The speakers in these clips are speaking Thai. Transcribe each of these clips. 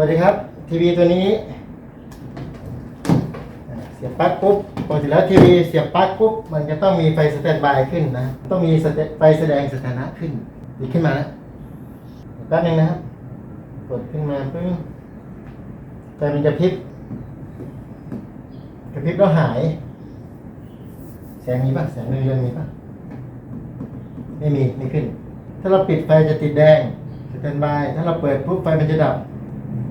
วัสดีครับ ทีวีตัวนี้ เสียบปลั๊กปุ๊บปกติแล้วทีวีเสียบปลั๊กปุ๊บมันจะต้องมีไฟสแตนบายขึ้นนะ ต้องมีไฟแสดงสถานะขึ้นดีขึ้นมาแล้วแป๊บนึงนะครับกดขึ้นมาปึ้งไฟมันจะพริบกระพริบแล้วหาย แสงมีป่ะแสงเรืองๆมีป่ะไม่มีไม่ขึ้น ถ้าเราปิดไฟจะติดแดงสแตนบายถ้าเราเปิดปุ๊บไฟมันจะดับ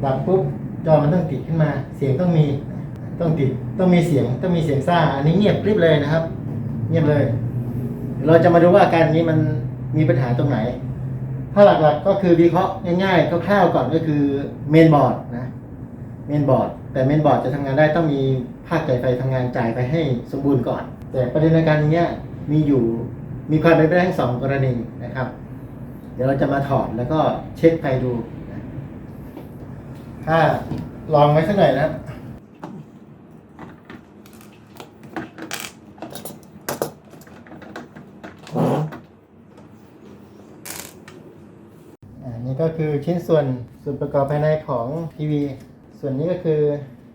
ดับปุ๊บจอมันต้องติดขึ้นมา เสียงต้องมีต้องติดต้องมีเสียงต้องมีเสียงซ่า อันนี้เงียบกริบเลยนะครับ เงียบเลย เราจะมาดูว่าอาการนี้มันมีปัญหาตรงไหน ถ้าหลักๆก็คือวิเคราะห์ง่ายๆคร่าวๆก่อนก็คือเมนบอร์ดนะเมนบอร์ดแต่เมนบอร์ดจะทำงานได้ต้องมีภาคจ่ายไฟทำงานจ่ายไปให้สมบูรณ์ก่อน แต่ประเด็นในการนี้ยมีอยู่มีความเป็นไปได้ทั้งสองกรณีนะครับ เดี๋ยวเราจะมาถอดแล้วก็เช็คไฟดู ถ้าลองไว้สักหน่อยนะครับอ่านี่ก็คือชิ้นส่วนส่วนประกอบภายในของทีวี ส่วนนี้ก็คือ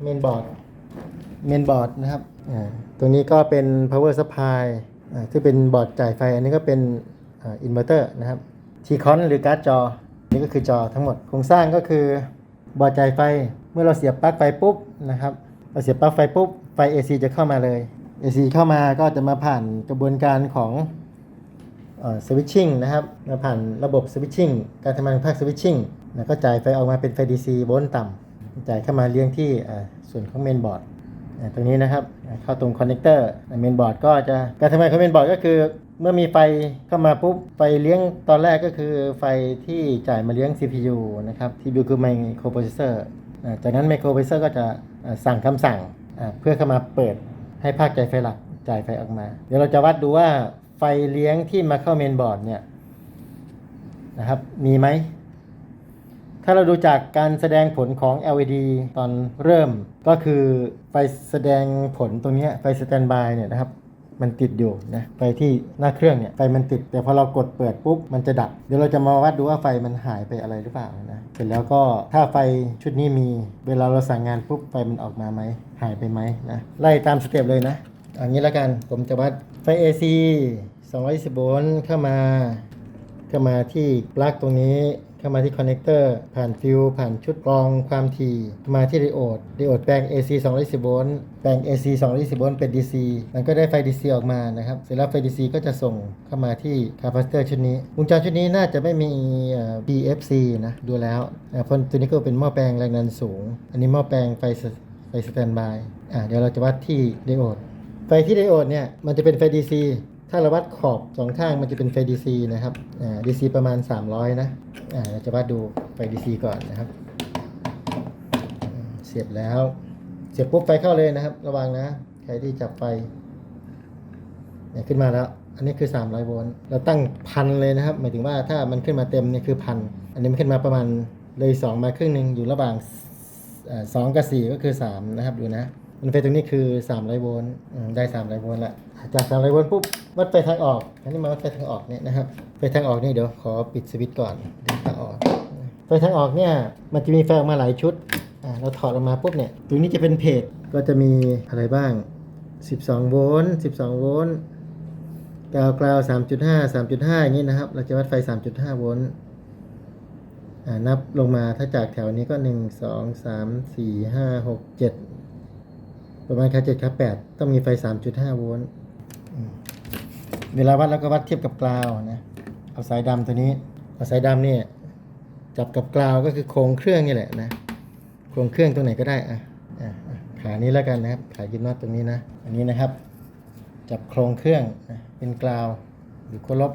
เมนบอร์ด เมนบอร์ดนะครับอ่าตัวนี้ก็เป็น power supply อ่าที่เป็นบอร์ดจ่ายไฟ อันนี้ก็เป็นอินเวอร์เตอร์นะครับทีคอนหรือการ์ดจอ นี่ก็คือจอทั้งหมด โครงสร้างก็คือ บอร์ดจ่ายไฟ เมื่อเราเสียบปลั๊กไฟปุ๊บนะครับเราเสียบปลั๊กไฟปุ๊บไฟ AC จะเข้ามาเลย AC เข้ามาก็จะมาผ่านกระบวนการของสวิตชิ่งนะครับมาผ่านระบบสวิตชิ่งการทำงานของภาคสวิตชิ่งแล้วก็จ่ายไฟออกมาเป็นไฟ DC โวลต์ต่ำจ่ายเข้ามาเลี้ยงที่ส่วนของเมนบอร์ด ตรงนี้นะครับเข้าตรงคอนเนคเตอร์เมนบอร์ดก็จะการทำงานของเมนบอร์ดก็คือ เมื่อมีไฟเข้ามาปุ๊บไฟเลี้ยงตอนแรกก็คือไฟที่จ่ายมาเลี้ยง CPU นะครับ CPU คือ microprocessor อ่าจากนั้น microprocessor ก็จะสั่งคำสั่งเพื่อเข้ามาเปิดให้ภาคจ่ายไฟหลักจ่ายไฟออกมา เดี๋ยวเราจะวัดดูว่าไฟเลี้ยงที่มาเข้าเมนบอร์ดเนี่ยนะครับมีไหม ถ้าเราดูจากการแสดงผลของ LED ตอนเริ่ม ก็คือไฟแสดงผลตรงนี้ไฟสแตนบายเนี่ยนะครับมันติดอยู่นะไฟที่หน้าเครื่องเนี่ยไฟมันติด แต่พอเรากดเปิดปุ๊บมันจะดับ เดี๋ยวเราจะมาวัดดูว่าไฟมันหายไปอะไรหรือเปล่านะเสร็จแล้วก็ถ้าไฟชุดนี้มีเวลาเราสั่งงานปุ๊บไฟมันออกมาไหมหายไปไหมนะไล่ตามสเต็ปเลยนะอันนี้แล้วกันผมจะวัดไฟ AC 220โวลต์เข้ามาเข้ามาที่ปลั๊กตรงนี้ เข้ามาที่คอนเนคเตอร์ผ่านฟิวผ่านชุดกรองความถี่มาที่ไดโอดไดโอดแปลง AC 210โวลต์แปลง AC 210โวลต์เป็น DC มันก็ได้ไฟ DC ออกมานะครับ เสร็จแล้วไฟ DC ก็จะส่งเข้ามาที่คาปาซิเตอร์ชุดนี้วงจรชุดนี้น่าจะไม่มีเอ่อ BFC นะดูแล้วอ่าเพราะตัวนี้ก็เป็นหม้อแปลงแรงดันสูง อันนี้หม้อแปลงไฟไฟสแตนบายอ่าเดี๋ยวเราจะวัดที่ไดโอดไฟที่ไดโอดเนี่ยมันจะเป็นไฟ DC ถ้าเราวัดขอบสองข้างมันจะเป็นไฟ DC นะครับอ่า DC ประมาณ 300 นะอ่าเราจะวัดดูไฟ DC ก่อนนะครับ เสียบแล้ว เสียบปุ๊บไฟเข้าเลยนะครับ ระวังนะใครที่จับไฟเนี่ยขึ้นมาแล้ว อันนี้คือ 300 โวลต์เราตั้งพันเลยนะครับ หมายถึงว่าถ้ามันขึ้นมาเต็มเนี่ยคือพันอันนี้มันขึ้นมาประมาณเลย 2 มาครึ่งหนึ่งอยู่ระหว่างอ่าสองกับสี่ก็คือสามนะครับดูนะ อินเฟสตรงนี้คือ3ไรโวลต์ได้3ไรโวลต์ละจาก3ไรโวลต์ปุ๊บวัดไฟทางออกอันนี้มาวัดไฟทางออกเนี่ยนะครับไฟทางออกนี่เดี๋ยวขอปิดสวิตช์ก่อนไฟทางออกไฟทางออกเนี่ยมันจะมีไฟออกมาหลายชุดเราถอดออกมาปุ๊บเนี่ยตรงนี้จะเป็นเพจก็จะมีอะไรบ้าง 12 โวลต์12 โวลต์กาวกราว3.5 3.5 อย่างนี้นะครับ เราจะวัดไฟ 3.5 โวลต์นับลงมาถ้าจากแถวนี้ก็ 1 2 3 4 5 6 7 ประมาณค่าเจ็ดค่าแปดต้องมีไฟสามจุดห้าโวลต์เวลาวัดแล้วก็วัดเทียบกับกราวนะ เอาสายดำตัวนี้ เอาสายดำเนี่ยจับกับกราวก็คือโครงเครื่องนี่แหละนะ โครงเครื่องตรงไหนก็ได้อะอะอะขานี้แล้วกันนะครับ ขายึดน็อตตรงนี้นะ อันนี้นะครับ จับโครงเครื่องนะเป็นกราวหรือโคลบ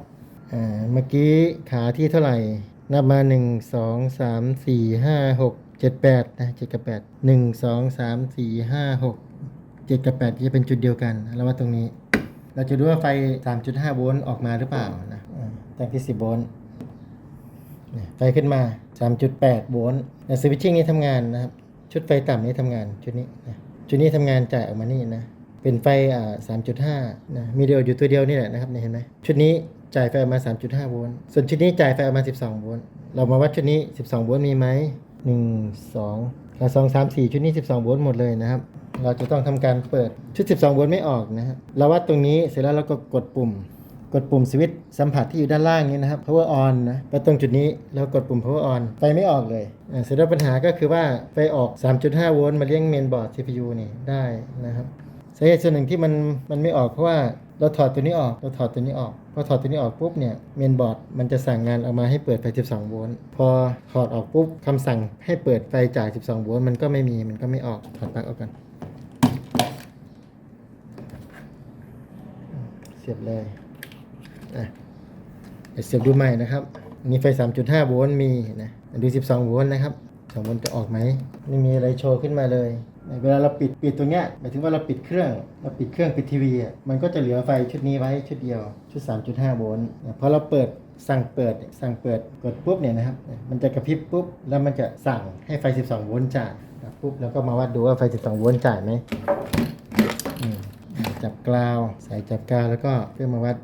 อ่า เมื่อกี้ขาที่เท่าไหร่ นับมาหนึ่งสองสามสี่ห้าหกเจ็ดแปดนะเจ็ดกับแปดหนึ่งส องสามสี่ห้าหกเจ็ดกับแปดจะเป็นจุดเดียวกัน แล้วว่าตรงนี้ เราจะดูว่าไฟ 3.5 โวลต์ออกมาหรือเปล่านะอ่าตั้งที่ 10 โวลต์ไฟขึ้นมา 3.8 โวลต์สวิตชิ่งนี้ทำงานนะครับ ชุดไฟต่ำนี้ทำงานชุดนี้นะชุดนี้ทำงานจ่ายออกมานี่นะ เป็นไฟอ่า3.5นะมีเดียวอยู่ตัวเดียวนี่แหละนะครับเห็นไหมชุดนี้จ่ายไฟออกมา 3.5 โวลต์ ส่วนชุดนี้จ่ายไฟออกมา 12 โวลต์ เรามาวัดชุดนี้ 12 โวลต์มีไหมหนึ่ง สองสองสามสี่ชุดนี้ 12 โวลต์หมดเลยนะครับ เราจะต้องทำการเปิดชุด 12 โวลต์ไม่ออกนะฮะเราวัดตรงนี้เสร็จแล้วเราก็กดปุ่ม กดปุ่มสวิตช์สัมผัสที่อยู่ด้านล่างนี้นะครับ power on นะไปตรงจุดนี้แล้วกดปุ่ม power on ไฟไม่ออกเลยอ่าเสร็จแล้วปัญหาก็คือว่าไฟออก 3.5 โวลต์มาเลี้ยงเมนบอร์ด CPU นี่ได้นะครับสาเหตุส่วนหนึ่งที่มันมันไม่ออกเพราะว่า เราถอดตัวนี้ออก เราถอดตัวนี้ออก พอถอดตัวนี้ออกปุ๊บเนี่ย เมนบอร์ดมันจะสั่งงานออกมาให้เปิดไฟ 12 โวลต์ พอถอดออกปุ๊บคำสั่งให้เปิดไฟจ่าย12 โวลต์มันก็ไม่มี มันก็ไม่ออก ถอดปลั๊กออกกัน เสียบเลย อะเดี๋ยวเสียบดูใหม่นะครับนนี้ไฟ 3.5 โวลต์มีนะ ดู 12 โวลต์นะครับ 2 โวลต์จะออกไหม ไม่มีอะไรโชว์ขึ้นมาเลย เวลาเราปิดปิดตรงเนี้ยหมายถึงว่าเราปิดเครื่องเราปิดเครื่องปิดทีวีมันก็จะเหลือไฟชุดนี้ไว้ชุดเดียวชุด 3.5 โวลต์พอเราเปิดสั่งเปิดสั่งเปิดกดปุ๊บเนี่ยนะครับมันจะกระพริบปุ๊บแล้วมันจะสั่งให้ไฟ 12 โวลต์จ่ายปุ๊บแล้วก็มาวัดดูว่าไฟ 12 โวลต์จ่ายไหมอืมจับกราวใส่จับกราวแล้วก็เพื่อมาวัด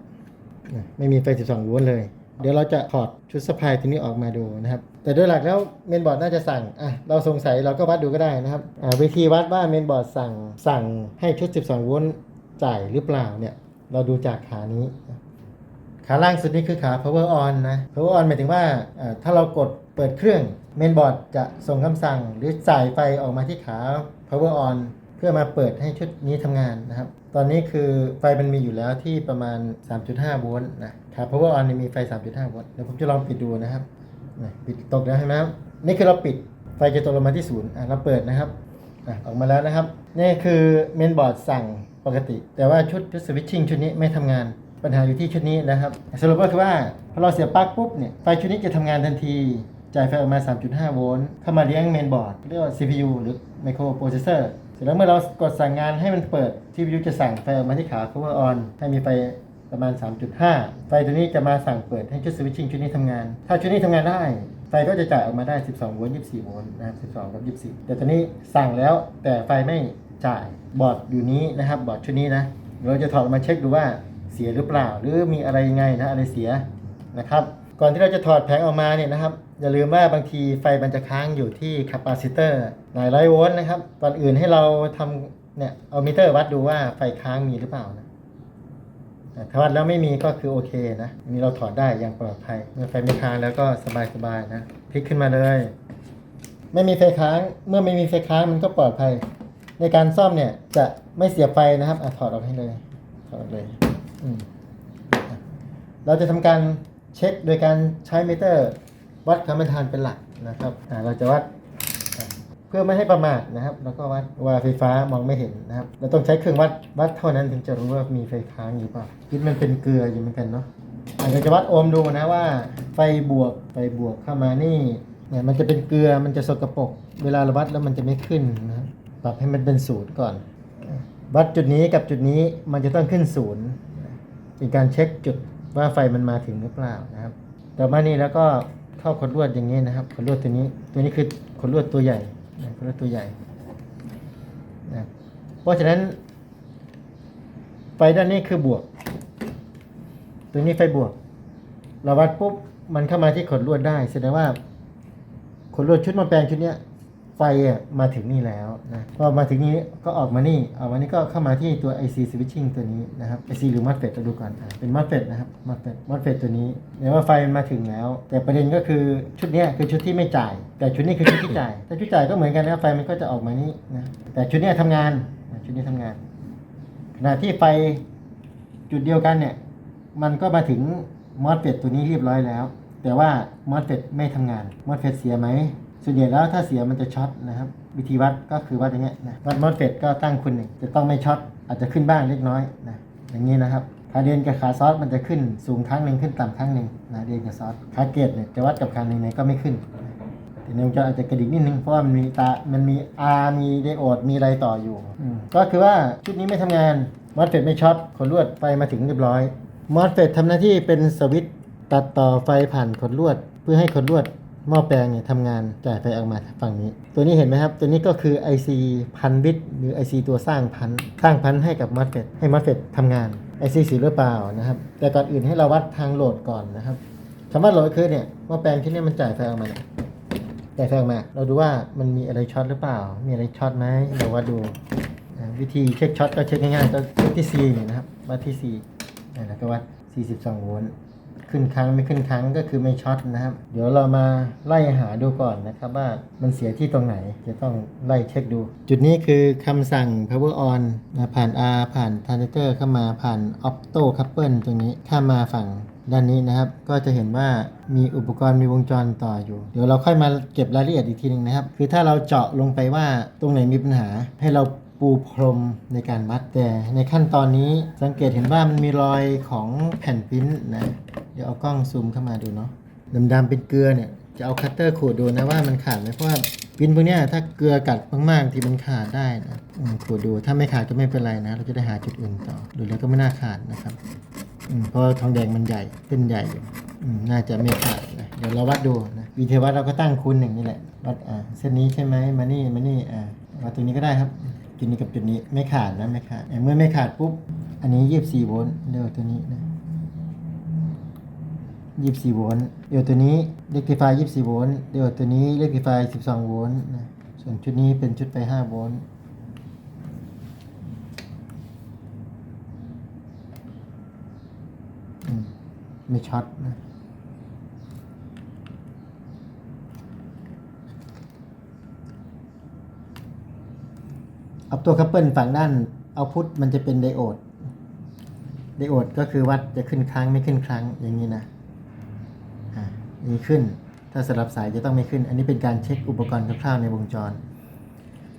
ไม่มีไฟ 12 โวลต์เลย เดี๋ยวเราจะถอดชุดสปายตัวนี้ออกมาดูนะครับ แต่โดยหลักแล้วเมนบอร์ดน่าจะสั่งอะเราสงสัยเราก็วัดดูก็ได้นะครับอ่าวิธีวัดว่าเมนบอร์ดสั่งสั่งให้ชุด 12 โวลต์จ่ายหรือเปล่าเนี่ยเราดูจากขานี้ขาล่างสุดนี้คือขา power on นะ power on หมายถึงว่าอ่อถ้าเรากดเปิดเครื่องเมนบอร์ดจะส่งคำสั่งหรือจ่ายไฟออกมาที่ขา power on พื่อมาเปิดให้ชุดนี้ทำงานนะครับ ตอนนี้คือไฟมันมีอยู่แล้วที่ประมาณ 3.5 โวลต์นะขา power on เนี่ยมีไฟ 3.5 โวลต์เดี๋ยวผมจะลองปิดดูนะครับปิดตกแล้วเห็นไหมครับนี่คือเราปิดไฟจะตกลงมาที่ศูนย์เราเปิดนะครับอออกมาแล้วนะครับ นี่คือเมนบอร์ดสั่งปกติ แต่ว่าชุดชุดสวิตชิ่งชุดนี้ไม่ทำงานปัญหาอยู่ที่ชุดนี้นะครับ สรุปก็คือว่าพอเราเสียบปลั๊กปุ๊บเนี่ยไฟชุดนี้จะทำงานทันที จ่ายไฟออกมา 3.5 โวลต์เข้ามาเลี้ยงเมนบอร์ดเรียกว่า CPU หรือ microprocessor เส ร็จแล้วเมื่อเรากดสั่งงานให้มันเปิด CPU จะสั่งไฟออกมาที่ขา power on ให้มีไฟประมาณ 3.5 ไฟตัวนี้จะมาสั่งเปิดให้ชุดสวิตชิ่งชุดนี้ทำงาน ถ้าชุดนี้ทำงานได้ ไฟก็จะจ่ายออกมาได้ 12 โวลต์ 24 โวลต์นะครับ12 กับ 24 แต่ตัวนี้สั่งแล้วแต่ไฟไม่จ่ายบอร์ดอยู่นี้นะครับบอร์ดชุดนี้นะเราจะถอดมาเช็คดูว่าเสียหรือเปล่า หรือมีอะไรยังไงนะอะไรเสียนะครับ ก่อนที่เราจะถอดแผงออกมาเนี่ยนะครับ อย่าลืมว่าบางทีไฟมันจะค้างอยู่ที่คาปาซิเตอร์หลายร้อยโวลต์นะครับก่อนอื่นให้เราทำเนี่ยเอามิเตอร์วัดดูว่าไฟค้างมีหรือเปล่านะถ้าวัดแล้วไม่มีก็คือโอเคนะอันนี้เราถอดได้อย่างปลอดภัยเมื่อไฟไม่ค้างแล้วก็สบายๆนะพลิกขึ้นมาเลย ไม่มีไฟค้างเมื่อไม่มีไฟค้างมันก็ปลอดภัย ในการซ่อมเนี่ยจะไม่เสียไฟนะครับอถอดออกให้เลยถอดออกเลยเราจะทำการเช็คโดยการใช้มิเตอร์ วัดความเป็นทานเป็นหลักนะครับเราจะวัดเพื่อไม่ให้ประมาทนะครับ แล้วก็วัดว่าไฟฟ้ามองไม่เห็นนะครับ เราต้องใช้เครื่องวัดวัดเท่านั้นถึงจะรู้ว่ามีไฟค้างอยู่เปล่าคิดมันเป็นเกลืออยู่เหมือนกันเนาะอาจจะวัดโอห์มดูนะว่า ไฟบวกไฟบวกเข้ามานี่เนี่ยมันจะเป็นเกลือมันจะสกปรกเวลาเราวัดแล้วมันจะไม่ขึ้นนะครับปรับให้มันเป็นศูนย์ก่อน วัดจุดนี้กับจุดนี้มันจะต้องขึ้นศูนย์เป็นการเช็คจุดว่าไฟมันมาถึงหรือเปล่านะครับ ต่อมานี่แล้วก็ เข้าขดลวดอย่างนี้นะครับขดลวดตัวนี้ ตัวนี้คือขดลวดตัวใหญ่ขดลวดตัวใหญ่นะเพราะฉะนั้น ไฟด้านนี้คือบวก ตัวนี้ไฟบวก เราวัดปุ๊บมันเข้ามาที่ขดลวดได้แสดงว่าขดลวดชุดมาแปลงชุดเนี้ย ไฟอะมาถึงนี่แล้วนะพอมาถึงนี้ก็ออกมานี่ออกมานี่ก็เข้ามาที่ตัว IC switching ตัวนี้นะครับ IC หรือ MOSFET เราดูก่อนอะเป็น MOSFET นะครับ MOSFET MOSFET ตัวนี้เดี๋ยวว่าไฟมันมาถึงแล้ว แต่ประเด็นก็คือชุดนี้คือชุดที่ไม่จ่าย แต่ชุดนี้คือชุดที่จ่ายถ้าชุดจ่ายก็เหมือนกันนะไฟมันก็จะออกมานี่นะแต่ชุดนี้ยทำงานชุดนี้ทำงาน ขณะที่ไฟจุดเดียวกันเนี่ยมันก็มาถึง MOSFET ตัวนี้เรียบร้อยแล้ว แต่ว่า MOSFET ไม่ทำงาน MOSFET เสียไหม ส่วนใหญ่แล้วถ้าเสียมันจะช็อตนะครับ วิธีวัดก็คือวัดอย่างเงี้ยนะวัด MOSFET ก็ตั้งคุณหนึ่งจะต้องไม่ช็อตอาจจะขึ้นบ้างเล็กน้อยนะอย่างนี้นะครับขาเดนกับขาซอสมันจะขึ้นสูงครั้งหนึ่งขึ้นต่ำครั้งหนึ่งนะเดนกับซอสขาเกตเนี่ยจะวัดกับครั้งหนึ่งไหนก็ไม่ขึ้นแต่เนี่ยมันจะอาจจะกระดิกนิดนึงเพราะว่ามันมีตา มันมี R มีไดโอดมีอะไรต่ออยู่ก็คือว่าชุดนี้ไม่ทำงาน MOSFET ไม่ช็อตขนลวดไฟมาถึงเรียบร้อย MOSFET ทำหน้าที่เป็นสวิตตัดต่อไฟผ่านขนลวด เพื่อให้ขนลวด หม้อแปลงเนี่ยทำงานจ่ายไฟออกมาฝั่งนี้ ตัวนี้เห็นไหมครับ ตัวนี้ก็คือ IC พันบิตหรือ IC ตัวสร้างพันสร้างพันให้กับ MOSFET ให้ MOSFET ทำงาน IC สีหรือเปล่านะครับ แต่ก่อนอื่นให้เราวัดทางโหลดก่อนนะครับคำว่าโหลดคือเนี่ยหม้อแปลงที่นี่มันจ่ายไฟออกมาเนี่ยไฟออกมา เราดูว่ามันมีอะไรช็อตหรือเปล่า มีอะไรช็อตไหมเราวัดดูวิธีเช็คช็อตก็เช็คง่ายๆก็เช็คที่ C เนี่นะครับวัดที่ C อ่าแล้วก็วัด 42 โวลต์ ขึ้นครั้งไม่ขึ้นครั้งก็คือไม่ช็อตนะครับ เดี๋ยวเรามาไล่หาดูก่อนนะครับว่ามันเสียที่ตรงไหนจะต้องไล่เช็คดู จุดนี้คือคำสั่ง power on นะผ่าน R ผ่าน transistor เข้ามาผ่าน opto couple ตรงนี้ข้ามาฝั่งด้านนี้นะครับก็จะเห็นว่ามีอุปกรณ์มีวงจรต่ออยู่ เดี๋ยวเราค่อยมาเก็บรายละเอียดอีกทีหนึงนะครับ คือถ้าเราเจาะลงไปว่าตรงไหนมีปัญหาให้เรา ปูพรมในการวัดแต่ในขั้นตอนนี้สังเกตเห็นว่ามันมีรอยของแผ่นปิ้นนะเดี๋ยวเอากล้องซูมเข้ามาดูเนาะดำๆเป็นเกลือเนี่ยจะเอาคัตเตอร์ขูดดูนะว่ามันขาดไหมเพราะว่าปิ้นพวกนี้ถ้าเกลือกัดมากๆที่มันขาดได้นะขูดดูถ้าไม่ขาดก็ไม่เป็นไรนะ เราจะได้หาจุดอื่นต่อดูแล้วก็ไม่น่าขาดนะครับอืมเพราะทองแดงมันใหญ่เส้นใหญ่อยู่อืมน่าจะไม่ขาดนะเดี๋ยวเราวัดดูนะวิธีวัดเราก็ตั้งคูณหนึ่งนี่แหละวัดอ่าเส้นนี้ใช่ไหมมานี่มานี่อ่าวัดตรงนี้ก็ได้ครับ จุดนี้กับจุดนี้ไม่ขาดนะไม่ขาดเมื่อไม่ขาดปุ๊บ อันนี้ยี่สิบสี่โวลต์เดี๋ยวตัวนี้นะยี่สิบสี่โวลต์เดี๋ยวตัวนี้เลขที่ไฟยี่สิบสี่โวลต์เดี๋ยวตัวนี้เลขที่ไฟสิบสองโวลต์นะส่วนชุดนี้เป็นชุดไฟห้าโวลต์ไม่ช็อตนะ เอาตัวคัพเปิลฝั่งด้านเอาพุทมันจะเป็นไดโอด ไดโอดก็คือวัดจะขึ้นครั้งไม่ขึ้นครั้งอย่างนี้นะอ่านี่ขึ้น ถ้าสลับสายจะต้องไม่ขึ้น อันนี้เป็นการเช็คอุปกรณ์คร่าวๆในวงจร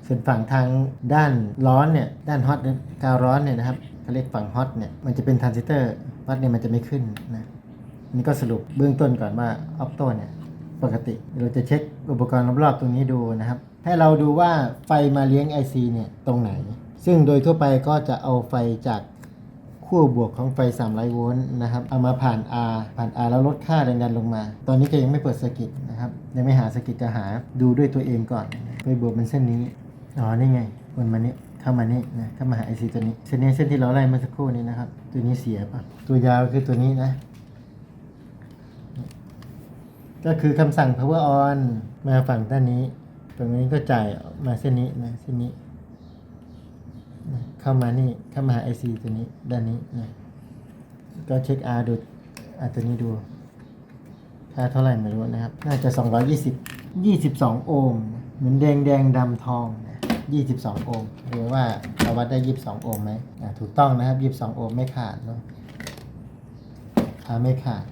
ส่วนฝั่งทางด้านร้อนเนี่ยด้านฮอตกาวร้อนเนี่ยนะครับเขาเรียกฝั่งฮอตเนี่ยมันจะเป็นทรานซิสเตอร์วัดเนี่ยมันจะไม่ขึ้นนะนี่ก็สรุปเบื้องต้นก่อนว่าออปโตเนี่ยปกติเราจะเช็คอุปกรณ์รอบๆตรงนี้ดูนะครับ ให้เราดูว่าไฟมาเลี้ยง IC เนี่ยตรงไหน ซึ่งโดยทั่วไปก็จะเอาไฟจากขั้วบวกของไฟ300โวลต์นะครับ เอามาผ่าน R ผ่าน R แล้วลดค่าแรงดันลงมา ตอนนี้ก็ยังไม่เปิดสกิตนะครับ ยังไม่หาสกิตจะหาดูด้วยตัวเองก่อน ไฟบวกเป็นเส้นนี้ อ๋อ นี่ไงวนมานี้เข้ามานี่นะเข้ามาหา IC ตัวนี้ เส้นนี้เส้นที่เราไล่เมื่อสักครู่นี้นะครับ ตัวนี้เสียป่ะ ตัวยาวคือตัวนี้นะ ก็คือคำสั่ง power on มาฝั่งด้านนี้ ตรงนี้ก็จ่ายมาเส้นนี้นะเส้นนี้นะเข้ามานี่เข้ามาหา IC ตัวนี้ด้านนี้นะก็เช็ค R ดูอะตัวนี้ดู ค่าเท่าไหร่ไม่รู้นะครับ น่าจะ 220 22 โอห์มเหมือนแดงแดงดำทองนะ22 โอห์มดูว่าเราวัดได้ 22 โอห์มไหมอะถูกต้องนะครับ 22 โอห์มไม่ขาดเนาะอาไม่ขาด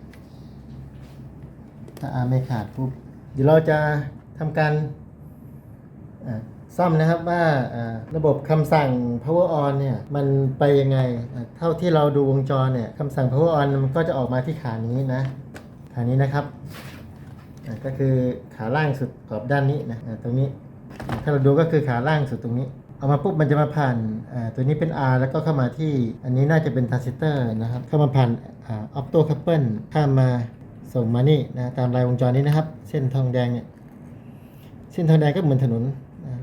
ถ้าอาไม่ขาดปุ๊บเดี๋ยวเราจะทำการ ซ่อมนะครับว่าระบบคำสั่ง power on เนี่ยมันไปยังไงเท่าที่เราดูวงจรเนี่ยคำสั่ง power on มันก็จะออกมาที่ขานี้นะขานี้นะครับก็คือขาล่างสุดขอบด้านนี้นะตรงนี้ถ้าเราดูก็คือขาล่างสุดตรงนี้ เอามาปุ๊บมันจะมาผ่านตัวนี้เป็น R แล้วก็เข้ามาที่อันนี้น่าจะเป็นทรานซิสเตอร์นะครับเข้ามาผ่านอ่า opto couple ข้ามมาส่งมานี่นะตามลายวงจรนี้นะครับ เส้นทองแดงเนี่ยเส้นทองแดงก็เหมือนถนน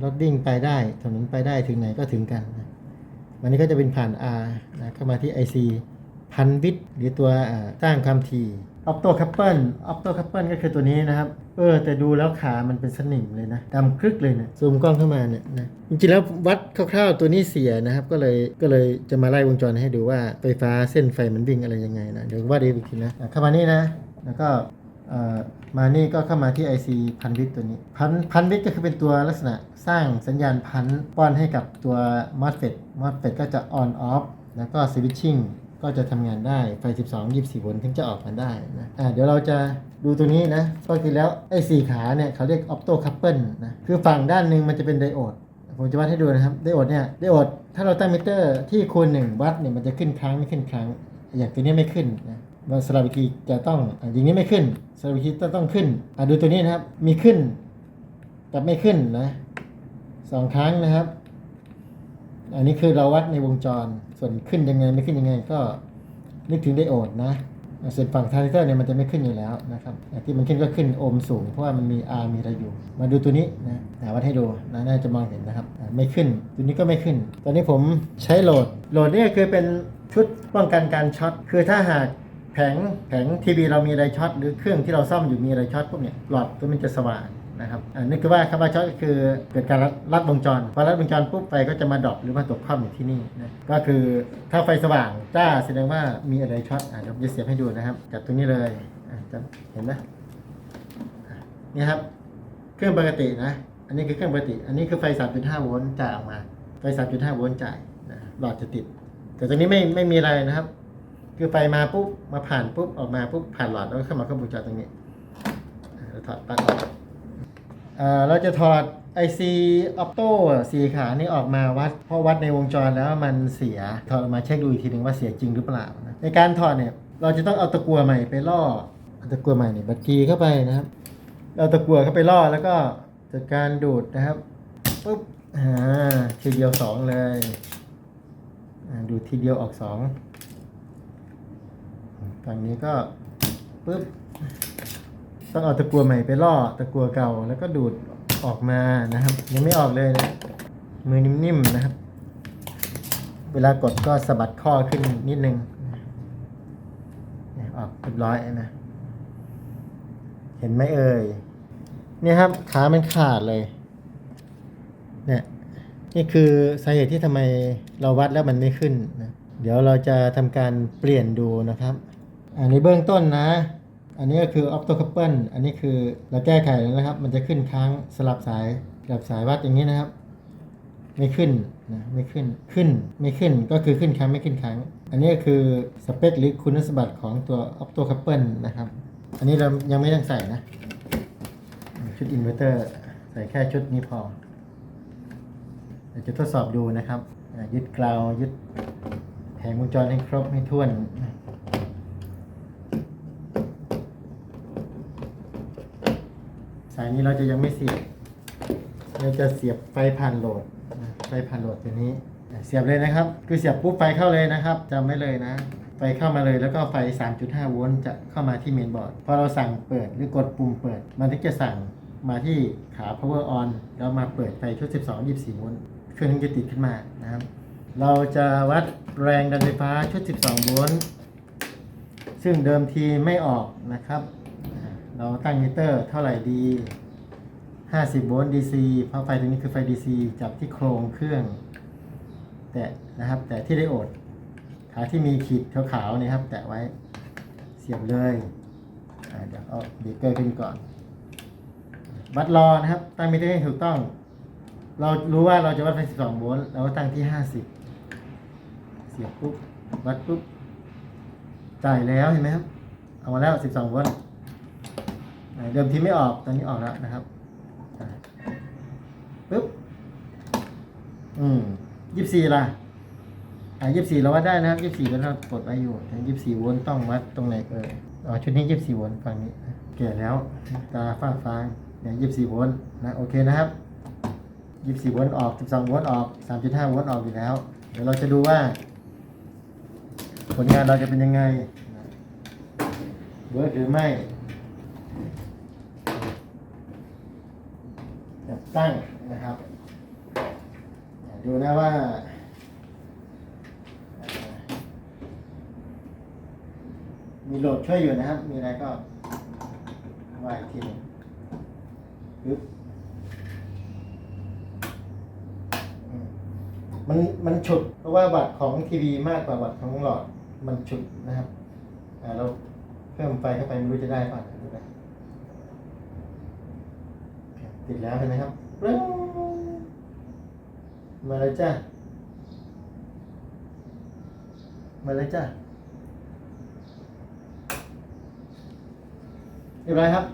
รถวิ่งไปได้ถนนไปได้ถึงไหนก็ถึงกันนะวันนี้ก็จะเป็นผ่าน R นะเข้ามาที่ IC พันวิทหรือตัวอ่าสร้างความถี่ออปโตคัพเปิลออปโตคัพเปิลก็คือตัวนี้นะครับ เออ แต่ดูแล้วขามันเป็นสนิมเลยนะดำคลึกเลยนะ ซูมกล้องเข้ามาเนี่ยนะ จริงๆแล้ววัดคร่าวๆตัวนี้เสียนะครับ ก็เลยก็เลยจะมาไล่วงจรให้ดูว่าไฟฟ้าเส้นไฟมันวิ่งอะไรยังไงนะ เดี๋ยวว่าดีอีกทีนะอะเข้ามานี่นะ แล้วก็เอ่อ มานี่ก็เข้ามาที่ IC พันวิทตัวนี้ พันพันวิทก็คือเป็นตัวลักษณะสร้างสัญญาณพันป้อนให้กับตัว MOSFET MOSFET ก็จะ on off แล้วก็ switching ก็จะทำงานได้ไฟ 12 24 โวลต์ถึงจะออกมาได้นะอ่าเดี๋ยวเราจะดูตัวนี้นะก็คือแล้วไอ้สี่ขาเนี่ยเขาเรียก opto couple นะคือฝั่งด้านหนึ่งมันจะเป็นไดโอดผมจะวัดให้ดูนะครับไดโอดเนี่ยไดโอดถ้าเราตั้งมิเตอร์ที่คูณหนึ่งวัดเนี่ยมันจะขึ้นครั้งไม่ขึ้นครั้ง อย่างตัวนี้ไม่ขึ้นนะมัน สลับอีกทีจะต้องอะอย่างนี้ไม่ขึ้นสลับอีกทีจะต้องขึ้นอะดูตัวนี้นะครับ มีขึ้นกับไม่ขึ้นนะสองครั้งนะครับ อันนี้คือเราวัดในวงจรส่วนขึ้นยังไงไม่ขึ้นยังไงก็นึกถึงไดโอดนะส่วนฝั่งทานซิเตอร์เนี่ยมันจะไม่ขึ้นอยู่แล้วนะครับแต่ที่มันขึ้นก็ขึ้นโอห์มสูง เพราะว่ามันมี R มีอะไรอยู่ มาดูตัวนี้นะหาวัดให้ดูนะน่าจะมองเห็นนะครับ ไม่ขึ้น ตัวนี้ก็ไม่ขึ้น ตอนนี้ผมใช้โหลด โหลดเนี่ยคือเป็นชุดป้องกันการช็อต คือถ้าหาก ผงแผงทีวีเรามีอะไรช็อตหรือเครื่องที่เราซ่อมอยู่มีอะไรช็อตพวกเนี่ยหลอดตัวมันจะสว่างนะครับอันนี้คือว่าคำว่าช็อตก็คือเกิดการรัดวงจรพอรัดวงจรปุ๊บไฟก็จะมาดรอปหรือมาตกข้อมอยู่ที่นี่นะก็คือถ้าไฟสว่างจ้าแสดงว่ามีอะไรช็อตอะเดี๋ยวจะเสียบให้ดูนะครับจากตรงนี้เลยอะจะเห็นไหมนี่ครับเครื่องปกตินะอันนี้คือเครื่องปกติ อันนี้คือไฟ 3.5 โวลต์จ่ายออกมาไฟ 3.5 โวลต์จ่ายนะหลอดจะติด แต่ตรงนี้ไม่ไม่มีอะไรนะครับ คือไฟมาปุ๊บมาผ่านปุ๊บออกมาปุ๊บผ่านหลอดแล้วเข้ามาเข้าวงจรตรงนี้เราถอดปลั๊กออกเราจะถอด IC Opto สีขานี่ออกมาวัดเพราะวัดในวงจรแล้วมันเสียถอดออกมาเช็คดูอีกทีหนึ่งว่าเสียจริงหรือเปล่านะในการถอดเนี่ยเราจะต้องเอาตะกั่วใหม่ไปล่อเอาตะกั่วใหม่เนี่ยบัดกีเข้าไปนะครับเอาตะกั่วเข้าไปล่อแล้วก็จัดการดูดนะครับปุ๊บอ่าทีเดียวสองเลยดูทีเดียวออกสอง ฝั่งนี้ก็ปุ๊บต้องเอาตะกัวใหม่ไปล่อตะกัวเก่าแล้วก็ดูดออกมานะครับ ยังไม่ออกเลยนะมือนิ่มๆนะครับ เวลากดก็สะบัดข้อขึ้นนิดนึงเนี่ยออกเรียบร้อยนะเห็นไหมเอ่ยเนี่ยครับขามันขาดเลยเนี่ยนี่คือสาเหตุที่ทำไมเราวัดแล้วมันไม่ขึ้นนะเดี๋ยวเราจะทำการเปลี่ยนดูนะครับ อันนี้เบื้องต้นนะ อันนี้ก็คือ opto couple อันนี้คือเราแก้ไขแล้วนะครับ มันจะขึ้นค้างสลับสายสลับสายวัดอย่างนี้นะครับ ไม่ขึ้นนะไม่ขึ้นขึ้นไม่ขึ้นก็คือขึ้นครั้งไม่ขึ้นครั้งอันนี้ก็คือสเปคหรือคุณสมบัติของตัว opto couple นะครับ อันนี้เรายังไม่ต้องใส่นะ ชุดอินเวอร์เตอร์ใส่แค่ชุดนี้พอเดี๋ยวจะทดสอบดูนะครับยึดกราวยึดแผงวงจรให้ครบให้ท่วน สายนี้เราจะยังไม่เสียบ เราจะเสียบไฟผ่านโหลด ไฟผ่านโหลดตัวนี้ เสียบเลยนะครับ คือเสียบปุ๊บไฟเข้าเลยนะครับจำไว้เลยนะ ไฟเข้ามาเลยแล้วก็ไฟ 3.5 โวลต์จะเข้ามาที่เมนบอร์ด พอเราสั่งเปิดหรือกดปุ่มเปิด มันถึงจะสั่งมาที่ขา power on แล้วมาเปิดไฟชุด 12 24 โวลต์เครื่องนี้จะติดขึ้นมานะครับ เราจะวัดแรงดันไฟฟ้าชุด 12 โวลต์ ซึ่งเดิมทีไม่ออกนะครับ เราตั้งมิเตอร์เท่าไหร่ดี 50 โวลต์ DC เพราะไฟตัวนี้คือไฟ DC จับที่โครงเครื่อง แตะนะครับแต่ที่ไดโอดขาที่มีขีดขาวๆเนยครับ แตะไว้เสียบเลยเดี๋ยวเอาเบรกเกอร์ขึ้นก่อน วัดรอนะครับ ตั้งมิเตอร์ให้ถูกต้อง เรารู้ว่าเราจะวัดไฟ 12 โวลต์เราก็ตั้งที่ 50 เสียบปุ๊บวัดปุ๊บจ่ายแล้วเห็นไหมครับ เอามาแล้ว 12 โวลต์ เดิมทีไม่ออกตอนนี้ออกแล้วนะครับปุ๊บอืมยี่สิบสี่ล่ะอ่ายี่สิบสี่เราวัดได้นะครับยี่สิบสี่ก็เรากดไว้อยู่แต่ยี่สิบสี่โวลต์ต้องวัดตรงไหนเอออ๋อชุดนี้ยี่สิบสี่โวลต์ฝั่งนี้แก่แล้วตาฝ้าฟางเนี่ยยี่สิบสี่โวลต์นะโอเคนะครับยี่สิบสี่โวลต์ออกสิบสองโวลต์ออกสามจุดห้าโวลต์ออกอยู่แล้ว เดี๋ยวเราจะดูว่า ผลงานเราจะเป็นยังไงเวิร์กหรือไม่จับ ตั้งนะครับ ดูนะว่าออมีโหลดช่วยอยู่นะครับ มีอะไรก็ว่าอีกทีหนึงปึ๊บมันมันฉุดเพราะว่าวัตต์ของทีวีมากกว่าวัตต์ของหลอดมันฉุดนะครับเราเพิ่มไฟเข้าไปไม่รู้จะได้ป่ะดูนะ ติดแล้วเห็นไหมครับปรึ้งมาเลยจ้ามาเลยจ้าเรียบร้อยครับ